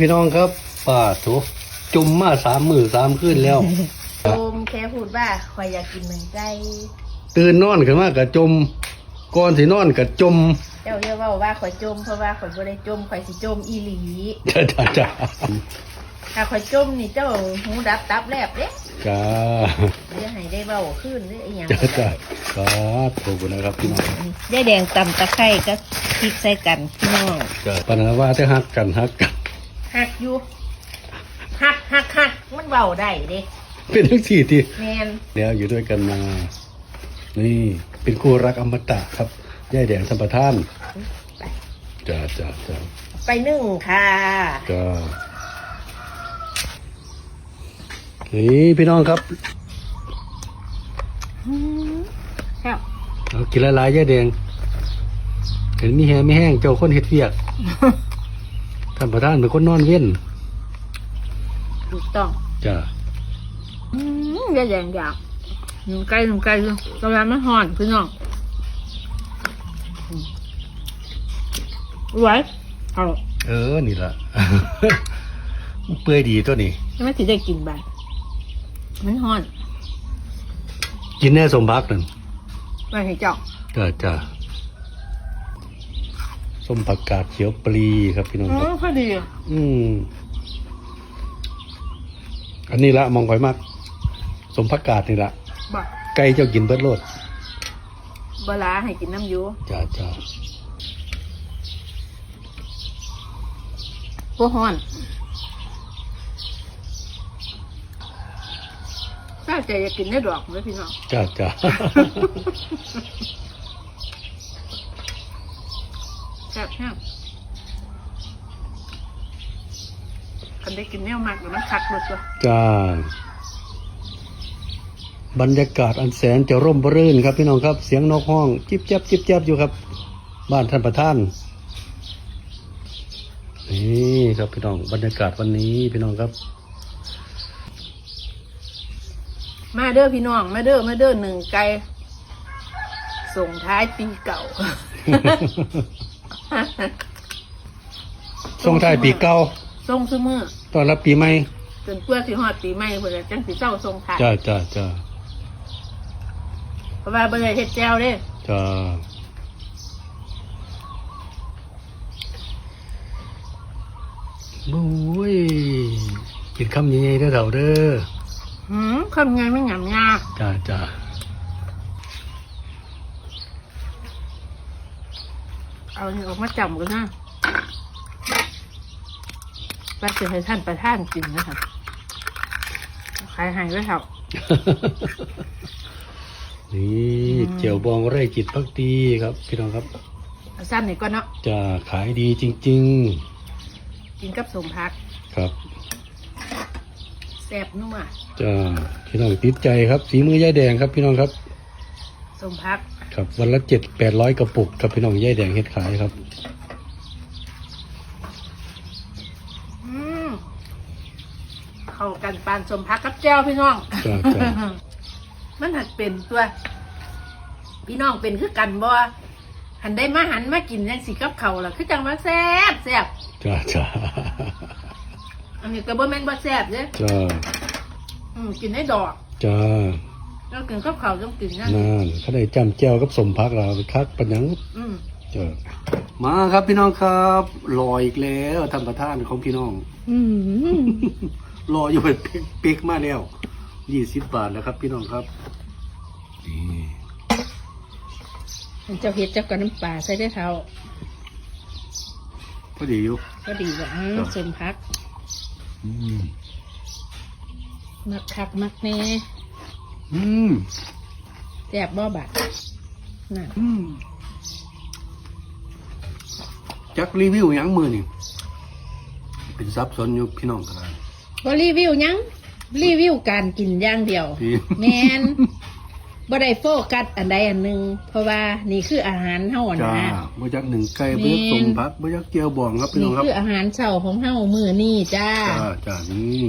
พี่น้องครับป้าโถจุ่มมาสามมือสามคืนแล้ว โอมแค่พูดว่าคอยอยากกินเหมือนไก่ตื่นนอนขึ้นมากับจมก่อนสินอนกับจม เจ้าเรียกว่าว่าคอยจม เพราะว่าคอยบ่ได้จมคอยสิจมอีหลีจ้าจ้าจ้าถ้าคอยจมนี่เจ้าหูดับตับแลบเด้จ้าเดี๋ยวให้ได้เบาขึ้นหรืออีหยังจ้าจ้าครับขอบคุณนะครับพี่น้องยายแดงตำตะไคร้ก็พริกใส่กันพี่น้องจ้าปานว่าจะฮักกันฮักกัน หักอยู่หักหักหักมันเบาได้เด้เป็นทั้งสี่ที่แมนแล้วอยู่ด้วยกันมา นี่เป็นคู่รักอมตะครับย่ายแดงสัมปทานไปจ้าจ้าจ้าไปนึ่งค่ะจ้านี่พี่น้องครับครับเอากินละลายย่ายแดงเห็นมีแห้ไม่แห้งเจ้าคนเฮ็ดเวียก ท่านประธานเป็นคนนอนเว้นถูกต้องจ้าอืมยายแดงอยากหนึ่งไก่หนึ่งไก่คือกำลังไม่ห่อนพี่น้องอืมไว้เอาเออ นี่ละ เปื่อยดีตัวนี้จะไม่ถือได้กินบ้างมันห่อน กินแน่สมพักนั่นไม่ให้เจ้าจ้าจ้า ส้มผักกาดเขียวปลีครับพี่น้องอืครับมพอดีอะอืมอันนี้ละมองไยมากสมผักกาดนี่ละบอกไก่เจ้ากินเบิดโลดเวลาให้กินน้ำอยูจ้าจ้าพวกห่อนถ้าใจจะกินได้ดอกเลยพี่น้องจ้าจ้า แซ่บแห้งคันได้กินแนวมากเดี๋ยวมันคักหมดตัวจ้าบรรยากาศอันแสนจะร่มรื่นครับพี่น้องครับเสียงนกห้อง จิบจับจิบจับอยู่ครับ บ้านท่านประธานนี่ครับพี่น้องบรรยากาศวันนี้พี่น้องครับ มาเด้อพี่น้อง มาเด้อมาเด้อหนึ่งไก่ส่งท้ายปีเก่า ส่งท้ายปีเก่าส่งซื้อมือตอนรับปีใหม่จนเพื่อสิฮอดปีใหม่เพื่อจังสิเจ้าส่งท้ายจ้าจ้าจ้าเพราะว่าบ่ได้เฮ็ดแจวเด้จ้าบุ้ยกินคำใหญ่ๆเด้อเถ่าเด้อหืมคำไงไม่หยำยากจ้าจ้า เอานี่ออกมาจำกันนะว่าจะให้ท่านประท่านกินนะคะขายให้ไว้เถอะนี่เจียวบองไร่จิตพักดีครับ พี่น้องครับเอาสั้นนี่ก่อนเนาะจะขายดีจริง กินกับสมพักๆ ครับแซ่บนัวจะพี่น้องติดใจครับ สีมือย่ายแดงครับ พี่น้องครับ สมพักครับ วันละเจ็ดแปดร้อยกระปุกครับพี่น้องย่ายแดงเฮ็ดขายครับ อืมเข้ากันปานสมพักกับแจ้วพี่น้อง จ้าจ้า มันหัดเป็นตัว พี่น้องเป็นคือกันบ่หันได้มาหันมากินยังสิกับเขาวล่ะคือจังว่าแซ่บแซ่บจ้าจ้าอันนี้ก็บ่แม่นบ่แซ่บเด้จ้าอืมกินได้ดอก จ้า แล้วกินกับเขาวต้องกินนะนั่นเขาได้จำแจ้วกับสมพักเราไปคักปัญญังอืมเจ้ามาครับพี่น้องครับรออีกแล้วท่านประธานของพี่น้องอืมรออยู่เป็นเป๊กๆมาแล้วยี่สิบบาทแล้วครับ พี่น้องครับนี่เจ้าเฮ็ดเจ้ากับน้ำปลาใส่ได้เท่าพอดีอยู่ก็ดีว่าอ้าวสมพักอืม มักคักมักแน่ อืมแซ่บบ่บัดน่ะอืมจักรีวิวหยังมือนี่เป็นซับซ้อนอยู่พี่น้องกันเลยบ่รีวิวหยัง รีวิวการกินอย่างเดียว พี่ แมนบ่ได้โฟกัสอันใดอันหนึ่งเพราะว่านี่คืออาหารเฮาจ้านะ บ่จักหนึ่งไก่บ่จักแม่นสมพักบ่จักเจียวบองครับพี่น้นี่องครับคืออาหารเช้าของเฮามื้อนี้จ้า จ้าจ้านี่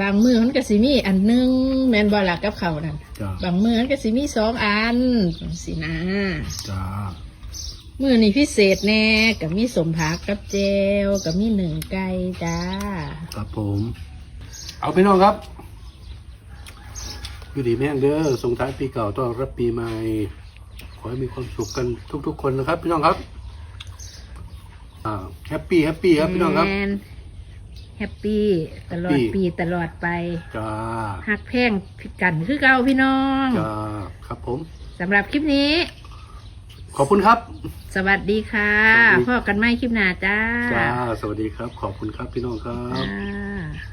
บางมื้อมันก็สิมีอันหนึงแม่นบ่ล่ะกับข้าวนั่นจ้าบางมื้อมันก็สิมีสองอันสินะจ้ามื้อนี้พิเศษแน่กับมีสมผักกับเจลกับมีหนึ่งไก่จ้า ครับผม เอาพี่น้องครับอยู่ดีแม่งเด้อส่งท้ายปีเก่าต้อนรับปีใหม่ ขอให้มีความสุขกันทุก ๆ คนนะครับ พี่น้องครับอ่าแฮปปี้แฮปปี้ครับพี่น้องครับ แมน แฮปปี้ตลอด Happy ปี ตลอดไปจ้าหักแพงกันคือเก่าพี่น้องจ้าครับผมสำหรับคลิปนี้ ขอบคุณครับ สวัสดีค่ะสวัสดีพ่อกันไม่คลิปหน้าจ้าจ้าสวัสดีครับ ขอบคุณครับพี่น้องครับจ้า